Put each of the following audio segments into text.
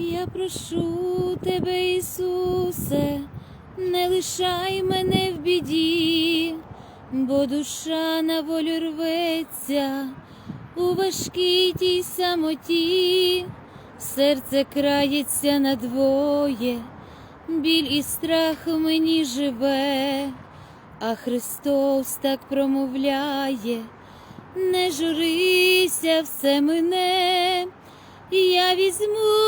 Я прошу тебе, Ісусе, не лишай мене в біді, бо душа на волю рветься у важкій тій самоті, серце крається надвоє, біль і страх в мені живе, а Христос так промовляє, не журися, все мине. Я візьму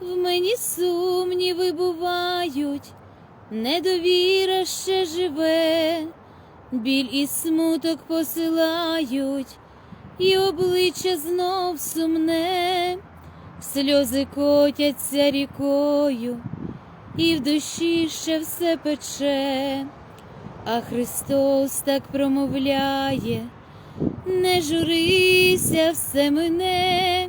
в мені сумніви бувають, недовіра ще живе, біль і смуток посилають, і обличчя знов сумне, сльози котяться рікою, і в душі ще все пече, а Христос так промовляє не журися, все мине,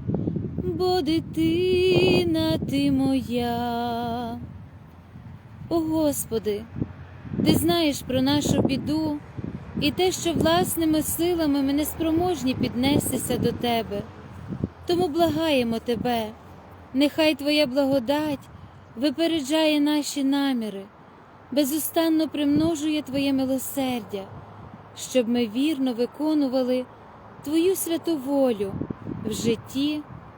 бо дитина ти моя. О Господи, Ти знаєш про нашу біду і те, що власними силами ми не спроможні піднестися до Тебе. Тому благаємо Тебе, нехай Твоя благодать випереджає наші наміри, безустанно примножує Твоє милосердя, щоб ми вірно виконували Твою святу волю в житті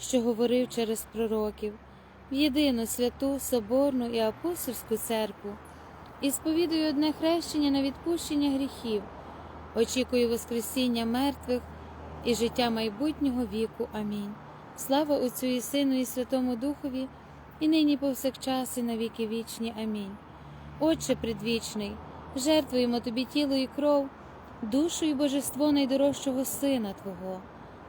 що говорив через пророків, в єдину святу, Соборну і апостольську церкву, і сповідую одне хрещення на відпущення гріхів, очікую Воскресіння мертвих і життя майбутнього віку. Амінь. Слава Отцю і Сину, і Святому Духові, і нині повсякчас, і на віки вічні. Амінь. Отче предвічний, жертвуємо Тобі тіло і кров, душу і божество найдорожчого Сина Твого,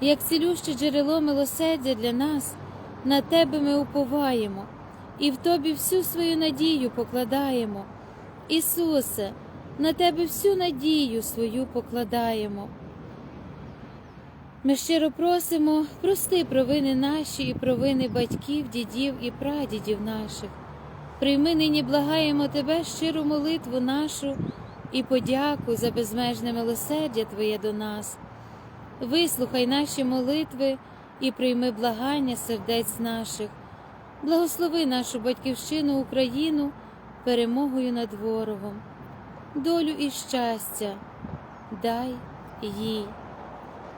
як цілюще джерело милосердя для нас, на Тебе ми уповаємо і в Тобі всю свою надію покладаємо. Ісусе, на Тебе всю надію свою покладаємо. Ми щиро просимо, прости провини наші і провини батьків, дідів і прадідів наших. Прийми нині благаємо Тебе щиру молитву нашу і подяку за безмежне милосердя Твоє до нас. Вислухай наші молитви і прийми благання сердець наших. Благослови нашу батьківщину Україну перемогою над ворогом, долю і щастя дай їй.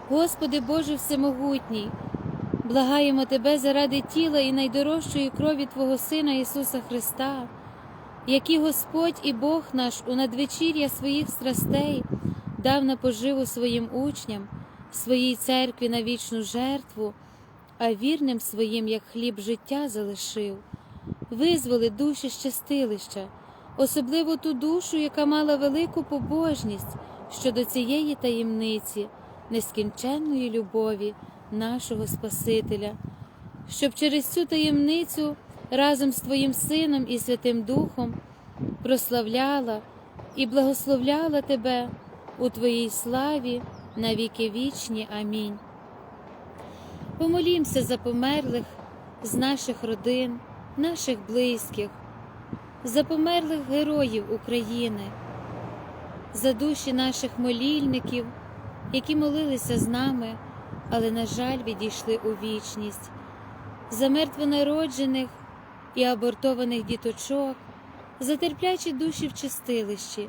Господи Боже Всемогутній, благаємо Тебе заради тіла і найдорожчої крові Твого Сина Ісуса Христа, який Господь і Бог наш у надвечір'я своїх страстей дав на поживу своїм учням, своїй церкві на вічну жертву, а вірним своїм, як хліб життя залишив, визволи душі щастилища, особливо ту душу, яка мала велику побожність щодо цієї таємниці, нескінченної любові нашого Спасителя, щоб через цю таємницю разом з Твоїм Сином і Святим Духом прославляла і благословляла Тебе у Твоїй славі на віки вічні. Амінь. Помолімся за померлих з наших родин, наших близьких, за померлих героїв України, за душі наших молільників, які молилися з нами, але, на жаль, відійшли у вічність, за мертвонароджених і абортованих діточок, за терплячі душі в чистилищі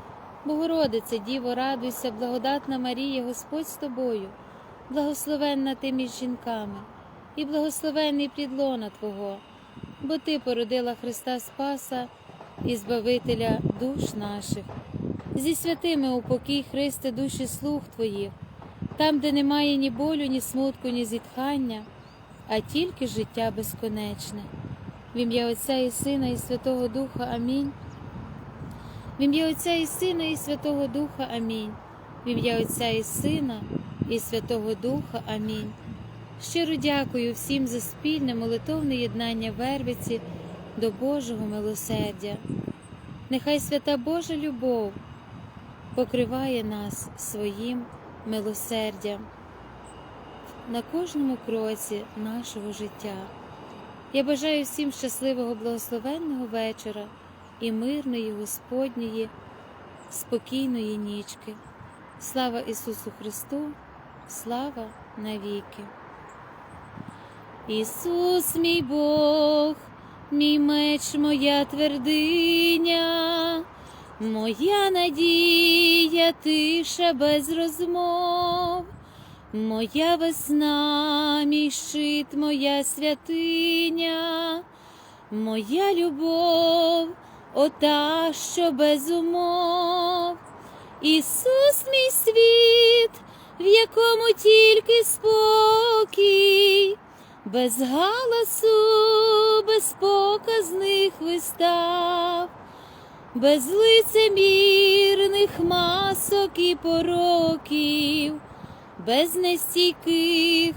Богородице, Діво, радуйся, благодатна Марія, Господь з тобою, благословенна ти між жінками, і благословенний плід лона Твого, бо Ти породила Христа Спаса і Збавителя душ наших. Зі святими упокій, Христе, душі слуг Твоїх, там, де немає ні болю, ні смутку, ні зітхання, а тільки життя безконечне. В ім'я Отця і Сина, і Святого Духа. Амінь. В ім'я Отця і Сина, і Святого Духа. Амінь. В ім'я Отця і Сина, і Святого Духа. Амінь. Щиро дякую всім за спільне молитовне єднання Вервиці до Божого милосердя. Нехай свята Божа любов покриває нас своїм милосердям на кожному кроці нашого життя. Я бажаю всім щасливого благословенного вечора і мирної Господньої, спокійної нічки. Слава Ісусу Христу! слава навіки. Ісус, мій Бог, мій меч, моя твердиня, моя надія, тиша без розмов, моя весна, мій щит, моя святиня, моя любов, ота, що без умов. Ісус, мій світ, в якому тільки спокій, без галасу, без показних вистав, без лицемірних масок і пороків, без нестійких,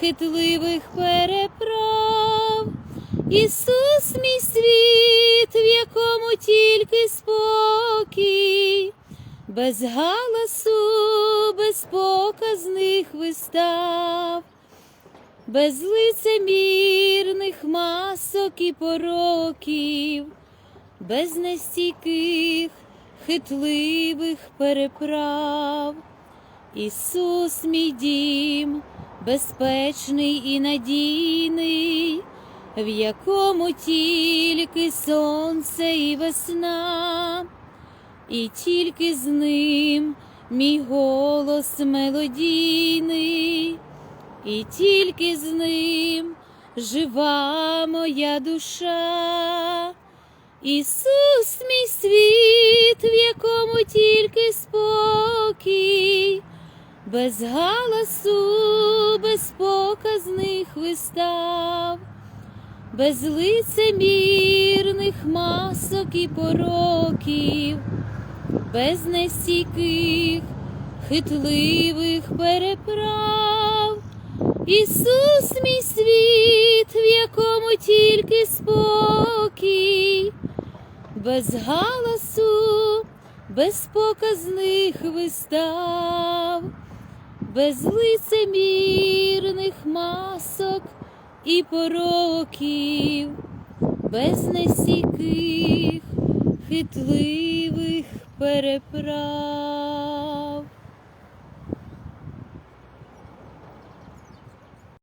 хитливих переправ. Ісус, мій світ, в якому тільки спокій, без галасу, без показних вистав, без лицемірних масок і пороків, без нестійких, хитливих переправ. Ісус, мій дім, безпечний і надійний, в якому тільки сонце і весна, і тільки з ним мій голос мелодійний, і тільки з ним жива моя душа. Ісус, мій світ, в якому тільки спокій, без галасу, без показних вистав, без лицемірних масок і пороків, без нестійких, хитливих переправ. Ісус, мій світ, в якому тільки спокій, без галасу, без показних вистав, без лицемірних масок і пороків, без несіких хитливих переправ.